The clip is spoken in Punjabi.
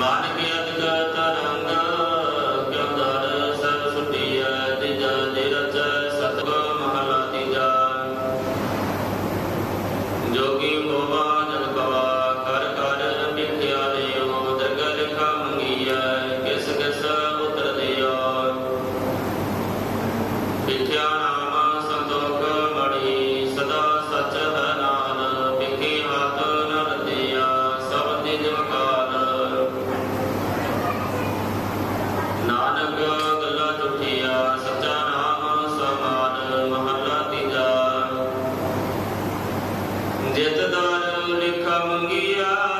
मानव्यधिकातर ਜਿਤ ਦਾਨੋ ਲਿਖਾ ਮੰਗਿਆ